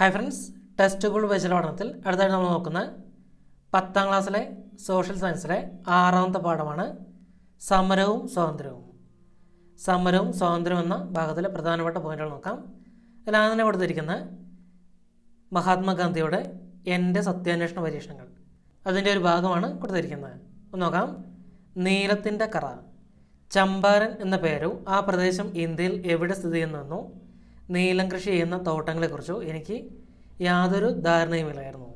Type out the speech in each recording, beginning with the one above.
Hi friends test bull വെച്ചിലെ പഠനത്തിൽ അടുത്തായിട്ട് നമ്മൾ നോക്കുന്ന പത്താം ക്ലാസ്സിലെ സോഷ്യൽ സയൻസിലെ ആറാമത്തെ പാഠമാണ് സമരവും സ്വാതന്ത്ര്യവും. സമരവും സ്വാതന്ത്ര്യവും എന്ന ഭാഗത്തിലെ പ്രധാനപ്പെട്ട പോയിന്റുകൾ നോക്കാം. അതിൽ ആദ്യം കൊടുത്തിരിക്കുന്ന മഹാത്മാഗാന്ധിയുടെ എന്റെ സത്യാന്വേഷണ പരീക്ഷണങ്ങൾ. അതിന്റെ ഒരു ഭാഗമാണ് കൊടുത്തിരിക്കുന്നത്. ഒന്ന് നോക്കാം. നീലത്തിന്റെ കറ. ചമ്പാരൻ എന്ന പേരും ആ പ്രദേശം ഇന്ത്യയിൽ എവിടെ സ്ഥിതി ചെയ്യുന്നെന്നോ നീലം കൃഷി ചെയ്യുന്ന തോട്ടങ്ങളെക്കുറിച്ചോ എനിക്ക് യാതൊരു ധാരണയുമില്ലായിരുന്നു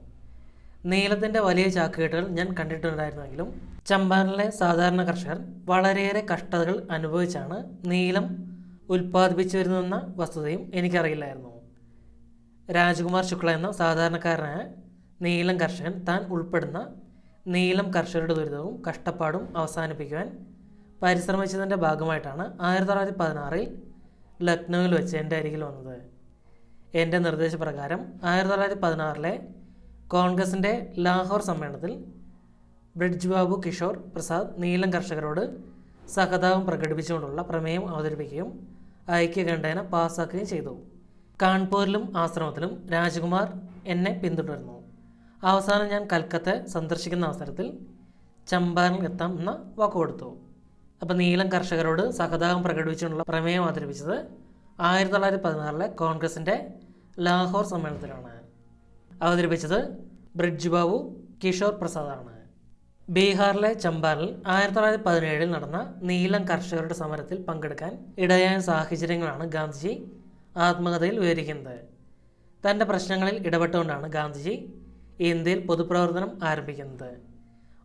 നീലത്തിന്റെ വലിയ ചാക്കുകെട്ടുകൾ ഞാൻ കണ്ടിട്ടുണ്ടായിരുന്നെങ്കിലും ചമ്പാനിലെ സാധാരണ കർഷകർ വളരെയേറെ കഷ്ടതകൾ അനുഭവിച്ചാണ് നീലം ഉൽപ്പാദിപ്പിച്ചു വരുന്നെന്ന വസ്തുതയും എനിക്കറിയില്ലായിരുന്നു. രാജകുമാർ ശുക്ല എന്ന സാധാരണക്കാരനായ നീലം കർഷകൻ താൻ ഉൾപ്പെടുന്ന നീലം കർഷകരുടെ ദുരിതവും കഷ്ടപ്പാടും അവസാനിപ്പിക്കുവാൻ പരിശ്രമിച്ചതിന്റെ ഭാഗമായിട്ടാണ് ആയിരത്തി തൊള്ളായിരത്തി പതിനാറിൽ ലക്നൗവിൽ വെച്ച് എന്റെ അരികിൽ വന്നത്. എന്റെ നിർദ്ദേശപ്രകാരം ആയിരത്തി തൊള്ളായിരത്തി പതിനാറിലെ കോൺഗ്രസിന്റെ ലാഹോർ സമ്മേളനത്തിൽ ബ്രിഡ്ജ് ബാബു കിഷോർ പ്രസാദ് നീലം കർഷകരോട് സഹതാപം പ്രകടിപ്പിച്ചുകൊണ്ടുള്ള പ്രമേയം അവതരിപ്പിക്കുകയും ഐക്യകണ്ഠേന പാസ്സാക്കുകയും ചെയ്തു. കാൺപൂരിലും ആശ്രമത്തിലും രാജകുമാർ എന്നെ പിന്തുടർന്നു. അവസാനം ഞാൻ കൽക്കത്ത സന്ദർശിക്കുന്ന അവസരത്തിൽ ചമ്പാരനിൽ എത്താം എന്ന വാക്ക് കൊടുത്തു അപ്പോൾ നീലം കർഷകരോട് സഹതാപം പ്രകടിപ്പിച്ചുകൊണ്ടുള്ള പ്രമേയം അവതരിപ്പിച്ചത് ആയിരത്തി തൊള്ളായിരത്തി പതിനാറിലെ കോൺഗ്രസിന്റെ ലാഹോർ സമ്മേളനത്തിലാണ്. അവതരിപ്പിച്ചത് ബ്രിഡ്ജ് ബാബു കിഷോർ പ്രസാദാണ്. ബീഹാറിലെ ചമ്പാരനിൽ ആയിരത്തി തൊള്ളായിരത്തി പതിനേഴിൽ നടന്ന നീലം കർഷകരുടെ സമരത്തിൽ പങ്കെടുക്കാൻ ഇടയായ സാഹചര്യങ്ങളാണ് ഗാന്ധിജി ആത്മകഥയിൽ വിവരിക്കുന്നത്. തന്റെ പ്രശ്നങ്ങളിൽ ഇടപെട്ടുകൊണ്ടാണ് ഗാന്ധിജി ഇന്ത്യയിൽ പൊതുപ്രവർത്തനം ആരംഭിക്കുന്നത്.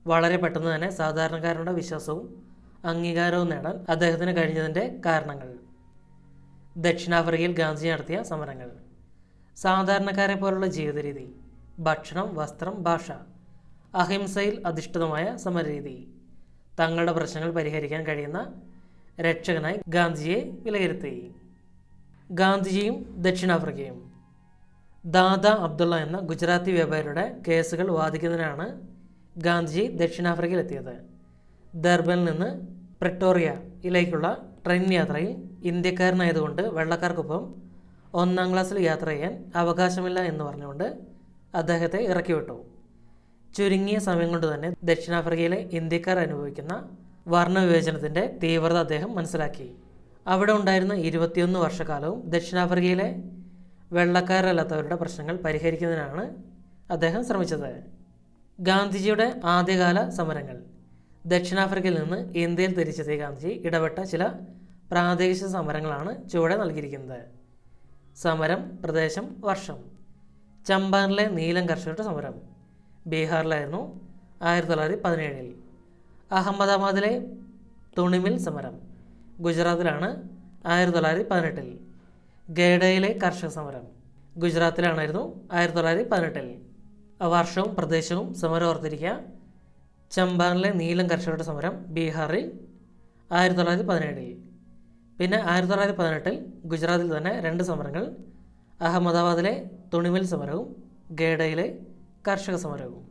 വളരെ പെട്ടെന്ന് തന്നെ സാധാരണക്കാരുടെ വിശ്വാസവും അംഗീകാരവും നേടാൻ അദ്ദേഹത്തിന് കഴിഞ്ഞതിന്റെ കാരണങ്ങൾ. ദക്ഷിണാഫ്രിക്കയിൽ ഗാന്ധി നടത്തിയ സമരങ്ങൾ. സാധാരണക്കാരെ പോലുള്ള ജീവിത രീതി ഭക്ഷണം വസ്ത്രം ഭാഷ. അഹിംസയിൽ അധിഷ്ഠിതമായ സമരരീതി. തങ്ങളുടെ പ്രശ്നങ്ങൾ പരിഹരിക്കാൻ കഴിയുന്ന രക്ഷകനായി ഗാന്ധിജിയെ വിലയിരുത്തി. ഗാന്ധിജിയും ദക്ഷിണാഫ്രിക്കയും. ദാദ അബ്ദുള്ള എന്ന ഗുജറാത്തി വ്യാപാരിയുടെ കേസുകൾ വാദിക്കുന്നതിനാണ് ഗാന്ധിജി ദക്ഷിണാഫ്രിക്കയിലെത്തിയത്. ദർബനിൽ നിന്ന് പ്രിട്ടോറിയയിലേക്കുള്ള ട്രെയിൻ യാത്രയിൽ ഇന്ത്യക്കാരനായതുകൊണ്ട് വെള്ളക്കാർക്കൊപ്പം ഒന്നാം ക്ലാസ്സിൽ യാത്ര ചെയ്യാൻ അവകാശമില്ല എന്ന് പറഞ്ഞുകൊണ്ട് അദ്ദേഹത്തെ ഇറക്കി വിട്ടു ചുരുങ്ങിയ സമയം കൊണ്ട് തന്നെ ദക്ഷിണാഫ്രിക്കയിലെ ഇന്ത്യക്കാർ അനുഭവിക്കുന്ന വർണവിവേചനത്തിന്റെ തീവ്രത അദ്ദേഹം മനസ്സിലാക്കി. അവിടെ ഉണ്ടായിരുന്ന ഇരുപത്തിയൊന്ന് വർഷക്കാലവും ദക്ഷിണാഫ്രിക്കയിലെ വെള്ളക്കാരല്ലാത്തവരുടെ പ്രശ്നങ്ങൾ പരിഹരിക്കുന്നതിനാണ് അദ്ദേഹം ശ്രമിച്ചത്. ഗാന്ധിജിയുടെ ആദ്യകാല സമരങ്ങൾ. ദക്ഷിണാഫ്രിക്കയിൽ നിന്ന് ഇന്ത്യയിൽ തിരിച്ചെത്തിയ ഗാന്ധിജി ഇടപെട്ട ചില പ്രാദേശിക സമരങ്ങളാണ് ചുവടെ നൽകിയിരിക്കുന്നത്. സമരം പ്രദേശം വർഷം. ചമ്പാനിലെ നീലം കർഷകരുടെ സമരം. ബീഹാറിലായിരുന്നു ആയിരത്തി തൊള്ളായിരത്തി പതിനേഴിൽ. അഹമ്മദാബാദിലെ തുണിമിൽ സമരം. ഗുജറാത്തിലാണ് ആയിരത്തി തൊള്ളായിരത്തി പതിനെട്ടിൽ. ഗേഡയിലെ കർഷക സമരം. ഗുജറാത്തിലാണായിരുന്നു ആയിരത്തി തൊള്ളായിരത്തി പതിനെട്ടിൽ. വർഷവും പ്രദേശവും സമരം ഓർത്തിരിക്കുക ചമ്പാരനിലെ നീലം കർഷകരുടെ സമരം ബീഹാറിൽ ആയിരത്തി തൊള്ളായിരത്തി പതിനേഴിൽ. പിന്നെ ആയിരത്തി തൊള്ളായിരത്തി പതിനെട്ടിൽ ഗുജറാത്തിൽ തന്നെ രണ്ട് സമരങ്ങൾ അഹമ്മദാബാദിലെ തുണിമിൽ സമരവും ഗേഡയിലെ കർഷക സമരവും.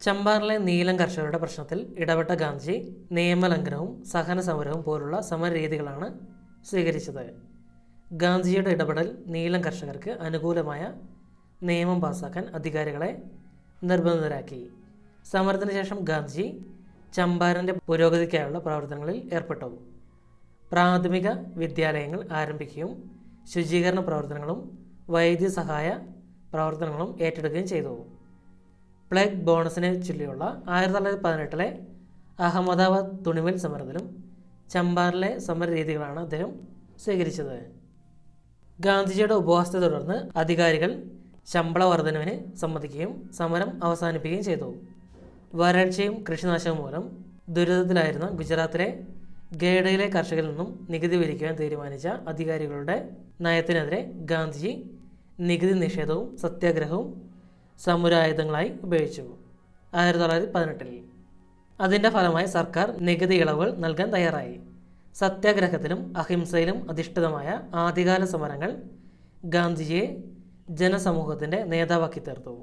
ചമ്പാറിലെ നീലം കർഷകരുടെ പ്രശ്നത്തിൽ ഇടപെട്ട ഗാന്ധിജി നിയമലംഘനവും സഹന സമരവും പോലുള്ള സമരരീതികളാണ് സ്വീകരിച്ചത്. ഗാന്ധിജിയുടെ ഇടപെടൽ നീലം കർഷകർക്ക് അനുകൂലമായ നിയമം പാസാക്കാൻ അധികാരികളെ നിർബന്ധിതരാക്കി. സമരത്തിന് ശേഷം ഗാന്ധിജി ചമ്പാരന്റെ പുരോഗതിക്കായുള്ള പ്രവർത്തനങ്ങളിൽ ഏർപ്പെട്ടു. പ്രാഥമിക വിദ്യാലയങ്ങൾ ആരംഭിക്കുകയും ശുചീകരണ പ്രവർത്തനങ്ങളും വൈദ്യസഹായ പ്രവർത്തനങ്ങളും ഏറ്റെടുക്കുകയും ചെയ്തു. പ്ലഗ് ബോണസിനെ ചൊല്ലിയുള്ള ആയിരത്തി തൊള്ളായിരത്തി പതിനെട്ടിലെ അഹമ്മദാബാദ് തുണിമിൽ സമരത്തിലും ചമ്പാറിലെ സമര രീതികളാണ് അദ്ദേഹം സ്വീകരിച്ചത്. ഗാന്ധിജിയുടെ ഉപവാസത്തെ തുടർന്ന് അധികാരികൾ ശമ്പള വർധനവിന് സമ്മതിക്കുകയും സമരം അവസാനിപ്പിക്കുകയും ചെയ്തു. വരൾച്ചയും കൃഷിനാശവും മൂലം ദുരിതത്തിലായിരുന്ന ഗുജറാത്തിലെ ഗേഡയിലെ കർഷകരിൽ നിന്നും നികുതി പിരിക്കുവാൻ തീരുമാനിച്ച അധികാരികളുടെ നയത്തിനെതിരെ ഗാന്ധിജി നികുതി നിഷേധവും സത്യാഗ്രഹവും സമുരായുധങ്ങളായി ഉപയോഗിച്ചു. ആയിരത്തി തൊള്ളായിരത്തി പതിനെട്ടിൽ അതിന്റെ ഫലമായി സർക്കാർ നികുതി ഇളവുകൾ നൽകാൻ തയ്യാറായി. സത്യാഗ്രഹത്തിലും അഹിംസയിലും അധിഷ്ഠിതമായ ആദ്യകാല സമരങ്ങൾ ഗാന്ധിജിയെ ജനസമൂഹത്തിന്റെ നേതാവാക്കി തീർത്തു.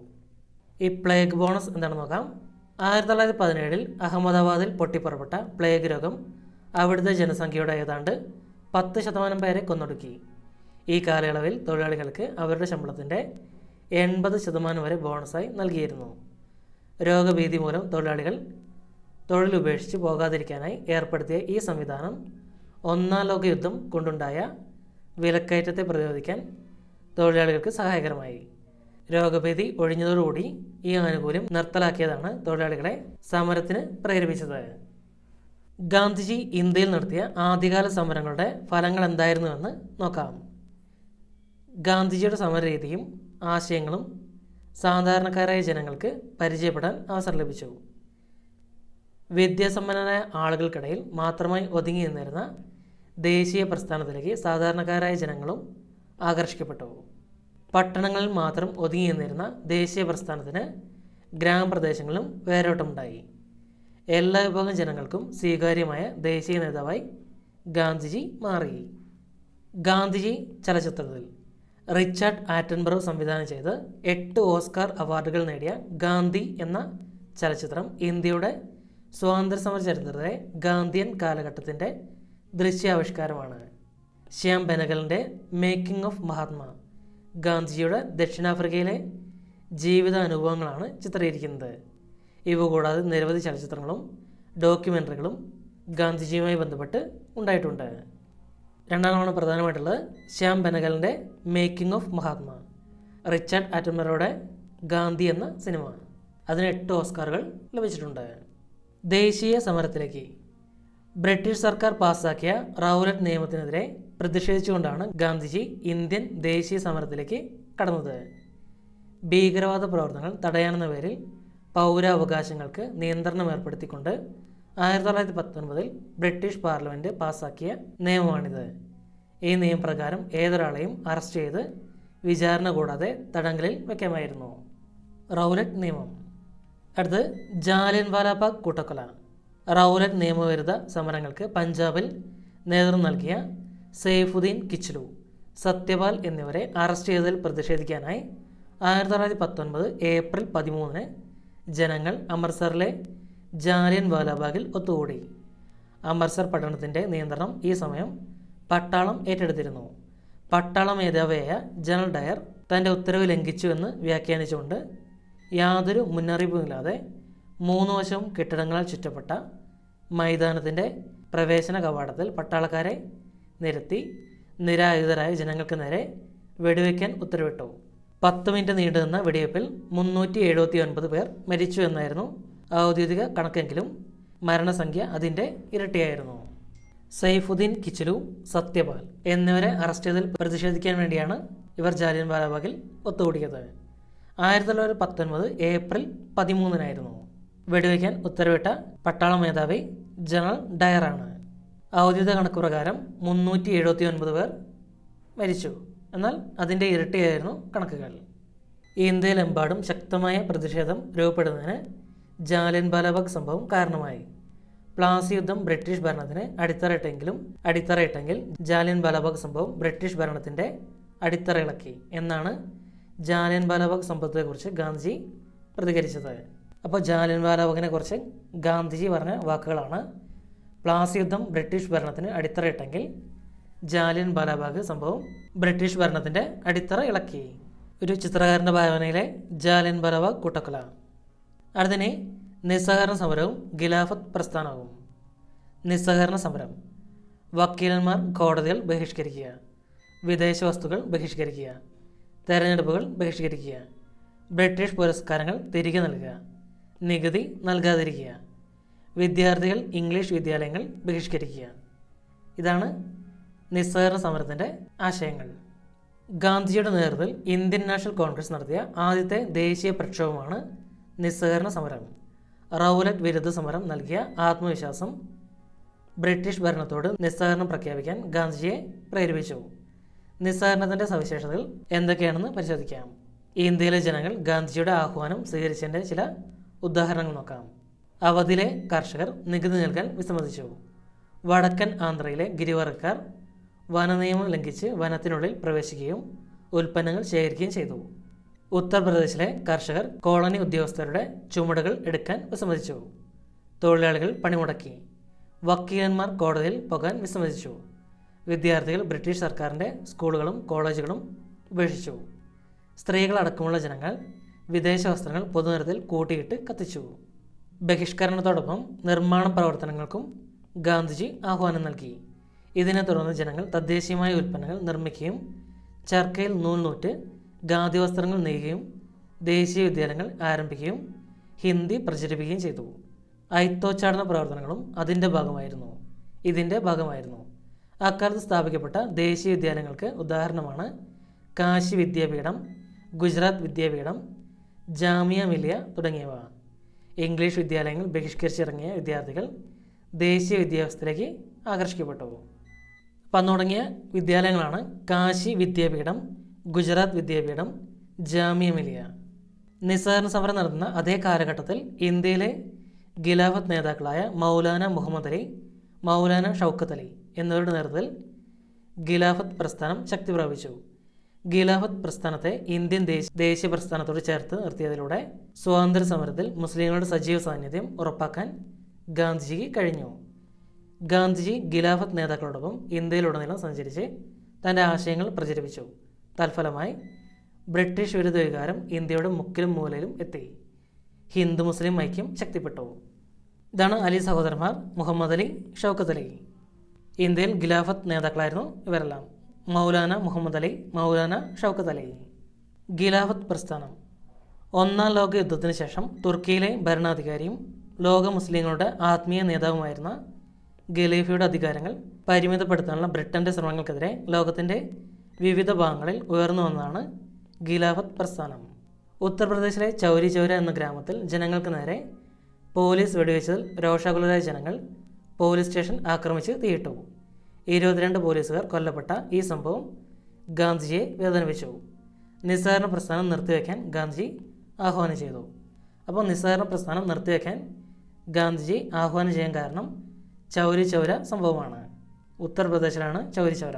ഈ പ്ലേഗ് ബോണസ് എന്താണെന്ന് നോക്കാം. ആയിരത്തി തൊള്ളായിരത്തി പതിനേഴിൽ അഹമ്മദാബാദിൽ പൊട്ടിപ്പുറപ്പെട്ട പ്ലേഗ് രോഗം അവിടുത്തെ ജനസംഖ്യയുടെ ഏതാണ്ട് പത്ത് ശതമാനം പേരെ കൊന്നൊടുക്കി. ഈ കാലയളവിൽ തൊഴിലാളികൾക്ക് അവരുടെ ശമ്പളത്തിന്റെ എൺപത് ശതമാനം വരെ ബോണസായി നൽകിയിരുന്നു. രോഗഭീതി മൂലം തൊഴിലാളികൾ തൊഴിൽ ഉപേക്ഷിച്ച് പോകാതിരിക്കാനായി ഏർപ്പെടുത്തിയ ഈ സംവിധാനം ഒന്നാം ലോക യുദ്ധം കൊണ്ടുണ്ടായ വിലക്കയറ്റത്തെ പ്രതിരോധിക്കാൻ തൊഴിലാളികൾക്ക് സഹായകരമായി. രോഗഭീതി ഒഴിഞ്ഞതോടുകൂടി ഈ ആനുകൂല്യം നിർത്തലാക്കിയതാണ് തൊഴിലാളികളെ സമരത്തിന് പ്രേരിപ്പിച്ചത്. ഗാന്ധിജി ഇന്ത്യയിൽ നടത്തിയ ആദ്യകാല സമരങ്ങളുടെ ഫലങ്ങൾ എന്തായിരുന്നുവെന്ന് നോക്കാം. ഗാന്ധിജിയുടെ സമരരീതിയും ആശയങ്ങളും സാധാരണക്കാരായ ജനങ്ങൾക്ക് പരിചയപ്പെടാൻ അവസരം ലഭിച്ചു. വിദ്യാസമ്പന്നരായ ആളുകൾക്കിടയിൽ മാത്രമായി ഒതുങ്ങി നിന്നിരുന്ന ദേശീയ പ്രസ്ഥാനത്തിലേക്ക് സാധാരണക്കാരായ ജനങ്ങളും ആകർഷിക്കപ്പെട്ടു. പട്ടണങ്ങളിൽ മാത്രം ഒതുങ്ങി നിന്നിരുന്ന ദേശീയ പ്രസ്ഥാനത്തിന് ഗ്രാമപ്രദേശങ്ങളിലും വേരോട്ടമുണ്ടായി. എല്ലാ വിഭാഗം ജനങ്ങൾക്കും സ്വീകാര്യമായ ദേശീയ നേതാവായി ഗാന്ധിജി മാറി. ഗാന്ധിജി ചലച്ചിത്രത്തിൽ റിച്ചാർഡ് ആറ്റൻബറോ സംവിധാനം ചെയ്ത് എട്ട് ഓസ്കാർ അവാർഡുകൾ നേടിയ ഗാന്ധി എന്ന ചലച്ചിത്രം ഇന്ത്യയുടെ സ്വാതന്ത്ര്യസമര ചരിത്രത്തിലെ ഗാന്ധിയൻ കാലഘട്ടത്തിന്റെ ദൃശ്യാവിഷ്കാരമാണ്. ശ്യാം ബെനഗലിന്റെ മേക്കിംഗ് ഓഫ് മഹാത്മാ ഗാന്ധിജിയുടെ ദക്ഷിണാഫ്രിക്കയിലെ ജീവിത അനുഭവങ്ങളാണ് ചിത്രീകരിക്കുന്നത്. ഇവ കൂടാതെ നിരവധി ചലച്ചിത്രങ്ങളും ഡോക്യുമെന്ററികളും ഗാന്ധിജിയുമായി ബന്ധപ്പെട്ട് ഉണ്ടായിട്ടുണ്ട്. രണ്ടാമതാണ് പ്രധാനമായിട്ടുള്ളത് ശ്യാം ബനഗലിന്റെ മേക്കിംഗ് ഓഫ് മഹാത്മാ റിച്ചാർഡ് ആറ്റംബറോയുടെ ഗാന്ധി എന്ന സിനിമ. അതിന് എട്ട് ഓസ്കാറുകൾ ലഭിച്ചിട്ടുണ്ട്. ദേശീയ സമരത്തിലേക്ക് ബ്രിട്ടീഷ് സർക്കാർ പാസ്സാക്കിയ റൗലറ്റ് നിയമത്തിനെതിരെ പ്രതിഷേധിച്ചുകൊണ്ടാണ് ഗാന്ധിജി ഇന്ത്യൻ ദേശീയ സമരത്തിലേക്ക് കടന്നത്. ഭീകരവാദ പ്രവർത്തനങ്ങൾ തടയാനെന്ന പേരിൽ പൗരാവകാശങ്ങൾക്ക് നിയന്ത്രണം ഏർപ്പെടുത്തിക്കൊണ്ട് ആയിരത്തി തൊള്ളായിരത്തി പത്തൊൻപതിൽ ബ്രിട്ടീഷ് പാർലമെന്റ് പാസാക്കിയ നിയമമാണിത്. ഈ നിയമപ്രകാരം ഏതൊരാളെയും അറസ്റ്റ് ചെയ്ത് വിചാരണ കൂടാതെ തടങ്കലിൽ വയ്ക്കാമായിരുന്നു. റൗലറ്റ് നിയമം. അടുത്ത് ജാലിയൻവാലാബാഗ് കൂട്ടക്കൊല. റൗലറ്റ് നിയമവിരുദ്ധ സമരങ്ങൾക്ക് പഞ്ചാബിൽ നേതൃത്വം നൽകിയ സെയ്ഫുദ്ദീൻ കിച്ലു സത്യപാൽ എന്നിവരെ അറസ്റ്റ് ചെയ്തതിൽ പ്രതിഷേധിക്കാനായി ആയിരത്തി തൊള്ളായിരത്തി പത്തൊൻപത് ഏപ്രിൽ പതിമൂന്നിന് ജനങ്ങൾ അമൃത്സറിലെ ജാലിയൻ വാലാബാഗിൽ ഒത്തുകൂടി. അമൃത്സർ പട്ടണത്തിന്റെ നിയന്ത്രണം ഈ സമയം പട്ടാളം ഏറ്റെടുത്തിരുന്നു. പട്ടാള മേധാവിയായ ജനറൽ ഡയർ തന്റെ ഉത്തരവ് ലംഘിച്ചുവെന്ന് വ്യാഖ്യാനിച്ചുകൊണ്ട് യാതൊരു മുന്നറിയിപ്പുമില്ലാതെ മൂന്ന് വശവും കെട്ടിടങ്ങളാൽ ചുറ്റപ്പെട്ട മൈതാനത്തിന്റെ പ്രവേശന കവാടത്തിൽ പട്ടാളക്കാരെ നിരത്തി നിരായുധരായ ജനങ്ങൾക്ക് നേരെ വെടിവെക്കാൻ ഉത്തരവിട്ടു. പത്ത് മിനിറ്റ് നീണ്ടുനിന്ന വെടിവെപ്പിൽ മുന്നൂറ്റി എഴുപത്തി ഒൻപത് പേർ മരിച്ചു എന്നായിരുന്നു ഔദ്യോഗിക കണക്കെങ്കിലും. മരണസംഖ്യ അതിന്റെ ഇരട്ടിയായിരുന്നു. സൈഫുദ്ദീൻ കിച്ചലു സത്യപാൽ എന്നിവരെ അറസ്റ്റ് ചെയ്തതിൽ പ്രതിഷേധിക്കാൻ വേണ്ടിയാണ് ഇവർ ജാലിയൻ വാലാബാഗിൽ ഒത്തുകൂടിയത്. ആയിരത്തി തൊള്ളായിരത്തി പത്തൊൻപത് ഏപ്രിൽ പതിമൂന്നിനായിരുന്നു. വെടിവെക്കാൻ ഉത്തരവിട്ട പട്ടാള മേധാവി ജനറൽ ഡയറാണ്. ഔദ്യോഗിക കണക്ക് പ്രകാരം മുന്നൂറ്റി എഴുപത്തി ഒൻപത് പേർ മരിച്ചു. എന്നാൽ അതിന്റെ ഇരട്ടിയായിരുന്നു കണക്കുകൾ. ഇന്ത്യയിലെമ്പാടും ശക്തമായ പ്രതിഷേധം രൂപപ്പെടുന്നതിന് ജാലിയൻ ബാലബാഗ് സംഭവം കാരണമായി. പ്ലാസി യുദ്ധം ബ്രിട്ടീഷ് ഭരണത്തിന് അടിത്തറയിട്ടെങ്കിലും അടിത്തറയിട്ടെങ്കിൽ ജാലിയൻ ബാലബാഗ് സംഭവം ബ്രിട്ടീഷ് ഭരണത്തിന്റെ അടിത്തറ ഇളക്കി എന്നാണ് ജാലിയൻ ബാലബാഗ് സംഭവത്തെക്കുറിച്ച് ഗാന്ധിജി പ്രതികരിച്ചത്. അപ്പോൾ ജാലിയൻ ബാലബാഗിനെ കുറിച്ച് ഗാന്ധിജി പറഞ്ഞ വാക്കുകളാണ് പ്ലാസി യുദ്ധം ബ്രിട്ടീഷ് ഭരണത്തിന് അടിത്തറയിട്ടെങ്കിൽ ജാലിയൻ ബാലാബാഗ് സംഭവം ബ്രിട്ടീഷ് ഭരണത്തിന്റെ അടിത്തറ ഇളക്കി. ഒരു ചിത്രകാരന്റെ ഭാവനയിലെ ജാലിയൻ ബാലാബാഗ് കൂട്ടക്കൊല. അടുത്തിനെ നിസ്സഹകരണ സമരവും ഖിലാഫത്ത് പ്രസ്ഥാനവും. നിസ്സഹകരണ സമരം. വക്കീലന്മാർ കോടതികൾ ബഹിഷ്കരിക്കുക. വിദേശ വസ്തുക്കൾ ബഹിഷ്കരിക്കുക. തെരഞ്ഞെടുപ്പുകൾ ബഹിഷ്കരിക്കുക. ബ്രിട്ടീഷ് പുരസ്കാരങ്ങൾ തിരികെ നൽകുക. നികുതി നൽകാതിരിക്കുക. വിദ്യാർത്ഥികൾ ഇംഗ്ലീഷ് വിദ്യാലയങ്ങൾ ബഹിഷ്കരിക്കുക. ഇതാണ് നിസ്സഹകരണ സമരത്തിന്റെ ആശയങ്ങൾ. ഗാന്ധിജിയുടെ നേതൃത്വത്തിൽ ഇന്ത്യൻ നാഷണൽ കോൺഗ്രസ് നടത്തിയ ആദ്യത്തെ ദേശീയ പ്രക്ഷോഭമാണ് നിസ്സഹകരണ സമരം. റൗലറ്റ് വിരുദ്ധ സമരം നൽകിയ ആത്മവിശ്വാസം ബ്രിട്ടീഷ് ഭരണത്തോട് നിസ്സഹകരണം പ്രഖ്യാപിക്കാൻ ഗാന്ധിജിയെ പ്രേരിപ്പിച്ചു. നിസ്സഹകരണത്തിന്റെ സവിശേഷതകൾ എന്തൊക്കെയാണെന്ന് പരിശോധിക്കാം. ഇന്ത്യയിലെ ജനങ്ങൾ ഗാന്ധിജിയുടെ ആഹ്വാനം സ്വീകരിച്ചതിന്റെ ചില ഉദാഹരണങ്ങൾ നോക്കാം. അവധിയിലെ കർഷകർ നികുതി നൽകാൻ വിസമ്മതിച്ചു. വടക്കൻ ആന്ധ്രയിലെ ഗിരിവർഗക്കാർ വനനിയമം ലംഘിച്ച് വനത്തിനുള്ളിൽ പ്രവേശിക്കുകയും ഉൽപ്പന്നങ്ങൾ ശേഖരിക്കുകയും ചെയ്തു. ഉത്തർപ്രദേശിലെ കർഷകർ കോളനി ഉദ്യോഗസ്ഥരുടെ ചുമടുകൾ എടുക്കാൻ വിസമ്മതിച്ചു. തൊഴിലാളികൾ പണിമുടക്കി. വക്കീലന്മാർ കോടതിയിൽ പോകാൻ വിസമ്മതിച്ചു. വിദ്യാർത്ഥികൾ ബ്രിട്ടീഷ് സർക്കാരിന്റെ സ്കൂളുകളും കോളേജുകളും ഉപേക്ഷിച്ചു. സ്ത്രീകളടക്കമുള്ള ജനങ്ങൾ വിദേശ വസ്ത്രങ്ങൾ പൊതുനിരത്തിൽ കൂട്ടിയിട്ട് കത്തിച്ചു. ബഹിഷ്കരണത്തോടൊപ്പം നിർമ്മാണ പ്രവർത്തനങ്ങൾക്കും ഗാന്ധിജി ആഹ്വാനം നൽകി. ഇതിനെ തുടർന്ന് ജനങ്ങൾ തദ്ദേശീയമായ ഉൽപ്പന്നങ്ങൾ നിർമ്മിക്കുകയും ചർക്കയിൽ നൂൽ നൂറ്റ് ഖാദി വസ്ത്രങ്ങൾ നെയ്യുകയും ദേശീയ വിദ്യാലയങ്ങൾ ആരംഭിക്കുകയും ഹിന്ദി പ്രചരിപ്പിക്കുകയും ചെയ്തു. ഐത്തോച്ചാടന പ്രവർത്തനങ്ങളും അതിന്റെ ഭാഗമായിരുന്നു. ഇതിന്റെ ഭാഗമായിരുന്നു. അക്കാലത്ത് സ്ഥാപിക്കപ്പെട്ട ദേശീയ വിദ്യാലയങ്ങൾക്ക് ഉദാഹരണമാണ് കാശി വിദ്യാപീഠം ഗുജറാത്ത് വിദ്യാപീഠം ജാമിയ മിലിയ തുടങ്ങിയവ. ഇംഗ്ലീഷ് വിദ്യാലയങ്ങൾ ബഹിഷ്കരിച്ചിറങ്ങിയ വിദ്യാർത്ഥികൾ ദേശീയ വിദ്യാഭ്യാസത്തിലേക്ക് ആകർഷിക്കപ്പെട്ടു. വന്നു തുടങ്ങിയ വിദ്യാലയങ്ങളാണ് കാശി വിദ്യാപീഠം ഗുജറാത്ത് വിദ്യാപീഠം ജാമിയ മിലിയ. നിസ്സഹരണ സമരം നടത്തുന്ന അതേ കാലഘട്ടത്തിൽ ഇന്ത്യയിലെ ഖിലാഫത്ത് നേതാക്കളായ മൗലാന മുഹമ്മദ് അലി മൗലാന ഷൗക്കത്ത് അലി എന്നിവരുടെ നേതൃത്വത്തിൽ ഖിലാഫത്ത് പ്രസ്ഥാനം ശക്തി പ്രാപിച്ചു ഖിലാഫത്ത് പ്രസ്ഥാനത്തെ ഇന്ത്യൻ ദേശ ദേശീയ പ്രസ്ഥാനത്തോട് ചേർത്ത് നിർത്തിയതിലൂടെ സ്വാതന്ത്ര്യ സമരത്തിൽ മുസ്ലിങ്ങളുടെ സജീവ സാന്നിധ്യം ഉറപ്പാക്കാൻ ഗാന്ധിജിക്ക് കഴിഞ്ഞു. ഗാന്ധിജി ഖിലാഫത്ത് നേതാക്കളോടൊപ്പം ഇന്ത്യയിലുടനീളം സഞ്ചരിച്ച് തന്റെ ആശയങ്ങൾ പ്രചരിപ്പിച്ചു. തൽഫലമായി ബ്രിട്ടീഷ് വിരുദ്ധ വികാരം ഇന്ത്യയുടെ മുക്കിലും മൂലയിലും എത്തി. ഹിന്ദു മുസ്ലിം ഐക്യം ശക്തിപ്പെട്ടു. ഇതാണ് അലി സഹോദരന്മാർ മുഹമ്മദ് അലി ഷൗക്കത്ത് അലി. ഇന്ത്യയിൽ ഖിലാഫത്ത് നേതാക്കളായിരുന്നു ഇവരെല്ലാം. മൗലാന മുഹമ്മദ് അലി മൗലാന ഷൗക്കത്ത് അലി. ഖിലാഫത്ത് പ്രസ്ഥാനം. ഒന്നാം ലോക യുദ്ധത്തിന് ശേഷം തുർക്കിയിലെ ഭരണാധികാരിയും ലോക മുസ്ലിങ്ങളുടെ ആത്മീയ നേതാവുമായിരുന്ന ഖലീഫയുടെ അധികാരങ്ങൾ പരിമിതപ്പെടുത്താനുള്ള ബ്രിട്ടന്റെ ശ്രമങ്ങൾക്കെതിരെ ലോകത്തിന്റെ വിവിധ ഭാഗങ്ങളിൽ ഉയർന്നു വന്നതാണ് ഖിലാഫത്ത് പ്രസ്ഥാനം. ഉത്തർപ്രദേശിലെ ചൗരി ചൗര എന്ന ഗ്രാമത്തിൽ ജനങ്ങൾക്ക് നേരെ പോലീസ് വെടിവെച്ചതിൽ രോഷാകുലരായ ജനങ്ങൾ പോലീസ് സ്റ്റേഷൻ ആക്രമിച്ച് തീയിട്ടു. ഇരുപത്തിരണ്ട് പോലീസുകാർ കൊല്ലപ്പെട്ട ഈ സംഭവം ഗാന്ധിജിയെ വേദനിപ്പിച്ചു. നിസ്സാരണ പ്രസ്ഥാനം നിർത്തിവെക്കാൻ ഗാന്ധിജി ആഹ്വാനം ചെയ്തു. അപ്പോൾ നിസ്സാരണ പ്രസ്ഥാനം നിർത്തിവെക്കാൻ ഗാന്ധിജി ആഹ്വാനം ചെയ്യാൻ കാരണം ചൗരി ചൗര സംഭവമാണ്. ഉത്തർപ്രദേശിലാണ് ചൗരി ചൗര.